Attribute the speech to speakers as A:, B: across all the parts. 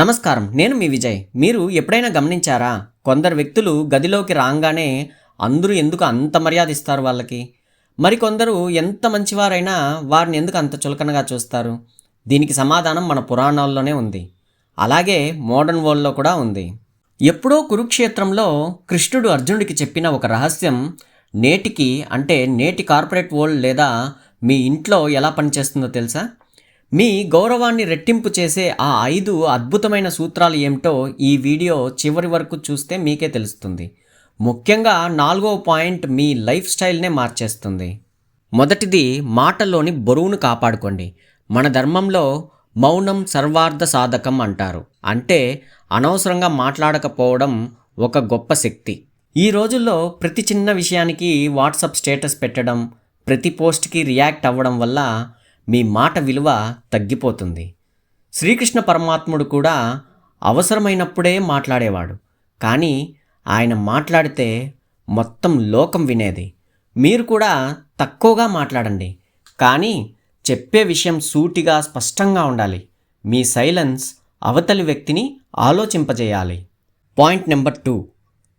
A: నమస్కారం నేను మీ విజయ్. మీరు ఎప్పుడైనా గమనించారా? కొందరు వ్యక్తులు గదిలోకి రాగానే అందరూ ఎందుకు అంత మర్యాద ఇస్తారు వాళ్ళకి? మరికొందరు ఎంత మంచివారైనా వారిని ఎందుకు అంత చులకనగా చూస్తారు? దీనికి సమాధానం మన పురాణాల్లోనే ఉంది. అలాగే మోడర్న్ వరల్డ్లో కూడా ఉంది. ఎప్పుడో కురుక్షేత్రంలో కృష్ణుడు అర్జునుడికి చెప్పిన ఒక రహస్యం నేటికి అంటే నేటి కార్పొరేట్ వరల్డ్ లేదా మీ ఇంట్లో ఎలా పనిచేస్తుందో తెలుసా? మీ గౌరవాన్ని రెట్టింపు చేసే ఆ ఐదు అద్భుతమైన సూత్రాలు ఏమిటో ఈ వీడియో చివరి వరకు చూస్తే మీకే తెలుస్తుంది. ముఖ్యంగా నాలుగో పాయింట్ మీ లైఫ్ స్టైల్నే మార్చేస్తుంది. మొదటిది మాటల్లోని బరువును కాపాడుకోండి. మన ధర్మంలో మౌనం సర్వార్థ సాధకం అంటారు. అంటే అనవసరంగా మాట్లాడకపోవడం ఒక గొప్ప శక్తి. ఈ రోజుల్లో ప్రతి చిన్న విషయానికి వాట్సాప్ స్టేటస్ పెట్టడం ప్రతి పోస్ట్కి రియాక్ట్ అవ్వడం వల్ల మీ మాట విలువ తగ్గిపోతుంది. శ్రీకృష్ణ పరమాత్ముడు కూడా అవసరమైనప్పుడే మాట్లాడేవాడు. కానీ ఆయన మాట్లాడితే మొత్తం లోకం వినేది. మీరు కూడా తక్కువగా మాట్లాడండి. కానీ చెప్పే విషయం సూటిగా స్పష్టంగా ఉండాలి. మీ సైలెన్స్ అవతలి వ్యక్తిని ఆలోచింపజేయాలి. Point number two.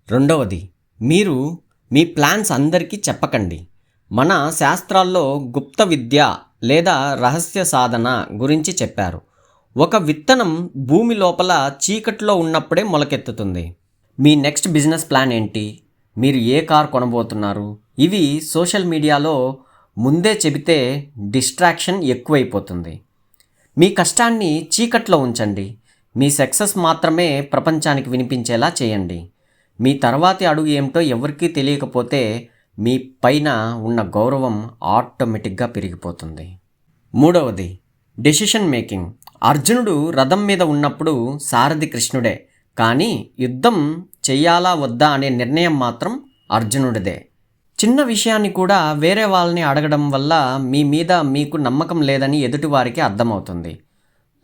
A: రెండవది మీరు మీ ప్లాన్స్ అందరికీ చెప్పకండి. మన శాస్త్రాల్లో గుప్త విద్య లేదా రహస్య సాధన గురించి చెప్పారు. ఒక విత్తనం భూమి లోపల చీకట్లో ఉన్నప్పుడే మొలకెత్తుతుంది. మీ నెక్స్ట్ బిజినెస్ ప్లాన్ ఏంటి? మీరు ఏ కార్ కొనబోతున్నారు? ఇవి సోషల్ మీడియాలో ముందే చెబితే డిస్ట్రాక్షన్ ఎక్కువైపోతుంది. మీ కష్టాన్ని చీకట్లో ఉంచండి. మీ సక్సెస్ మాత్రమే ప్రపంచానికి వినిపించేలా చేయండి. మీ తర్వాతి అడుగు ఏమిటో ఎవరికీ తెలియకపోతే మీ పైన ఉన్న గౌరవం ఆటోమేటిక్గా పెరిగిపోతుంది. మూడవది డెసిషన్ మేకింగ్ అర్జునుడు రథం మీద ఉన్నప్పుడు సారథి కృష్ణుడే కానీ యుద్ధం చెయ్యాలా వద్దా అనే నిర్ణయం మాత్రం అర్జునుడిదే. చిన్న విషయాన్ని కూడా వేరే వాళ్ళని అడగడం వల్ల మీ మీద మీకు నమ్మకం లేదని ఎదుటివారికి అర్థమవుతుంది.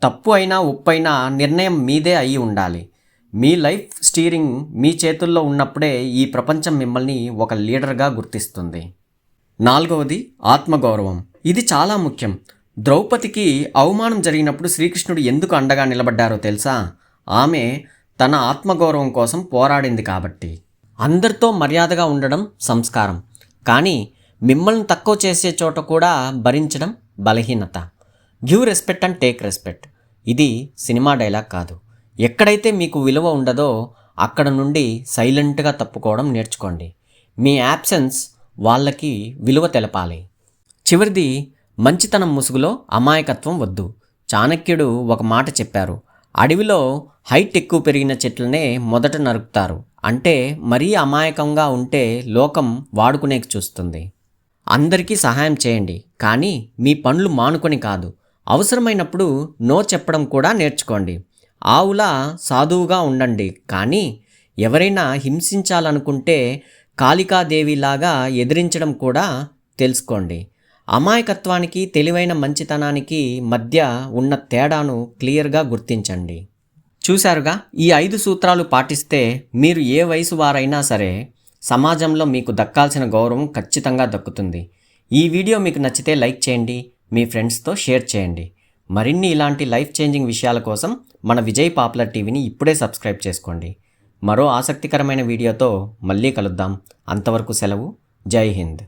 A: తప్పు అయినా ఉప్పు అయినా నిర్ణయం మీదే అయి ఉండాలి. మీ లైఫ్ స్టీరింగ్ మీ చేతుల్లో ఉన్నప్పుడే ఈ ప్రపంచం మిమ్మల్ని ఒక లీడర్గా గుర్తిస్తుంది. నాలుగవది ఆత్మగౌరవం. ఇది చాలా ముఖ్యం. ద్రౌపదికి అవమానం జరిగినప్పుడు శ్రీకృష్ణుడు ఎందుకు అండగా నిలబడ్డారో తెలుసా? ఆమె తన ఆత్మగౌరవం కోసం పోరాడింది కాబట్టి. అందరితో మర్యాదగా ఉండడం సంస్కారం. కానీ మిమ్మల్ని తక్కువ చేసే చోట కూడా భరించడం బలహీనత. Give respect and take respect. ఇది సినిమా డైలాగ్ కాదు. ఎక్కడైతే మీకు విలువ ఉండదో అక్కడ నుండి సైలెంట్గా తప్పుకోవడం నేర్చుకోండి. మీ యాబ్సెన్స్ వాళ్ళకి విలువ తెలపాలి. చివరిది మంచితనం ముసుగులో అమాయకత్వం వద్దు. చాణక్యుడు ఒక మాట చెప్పారు. అడవిలో హైట్ ఎక్కువ పెరిగిన చెట్లనే మొదట నరుకుతారు. అంటే మరీ అమాయకంగా ఉంటే లోకం వాడుకునేకి చూస్తుంది. అందరికీ సహాయం చేయండి. కానీ మీ పనులు మానుకొని కాదు. అవసరమైనప్పుడు నో చెప్పడం కూడా నేర్చుకోండి. ఆవులా సాధువుగా ఉండండి. కానీ ఎవరైనా హింసించాలనుకుంటే కాళికాదేవిలాగా ఎదిరించడం కూడా తెలుసుకోండి. అమాయకత్వానికి తెలివైన మంచితనానికి మధ్య ఉన్న తేడాను క్లియర్గా గుర్తించండి. చూశారుగా? ఈ ఐదు సూత్రాలు పాటిస్తే మీరు ఏ వయసు వారైనా సరే సమాజంలో మీకు దక్కాల్సిన గౌరవం ఖచ్చితంగా దక్కుతుంది. ఈ వీడియో మీకు నచ్చితే లైక్ చేయండి మీ ఫ్రెండ్స్తో షేర్ చేయండి. మరిన్ని ఇలాంటి లైఫ్ చేంజింగ్ విషయాల కోసం మన విజయ్ పాపులర్ టీవీని ఇప్పుడే సబ్స్క్రైబ్ చేసుకోండి. మరో ఆసక్తికరమైన వీడియోతో మళ్ళీ కలుద్దాం. అంతవరకు సెలవు. జై హింద్.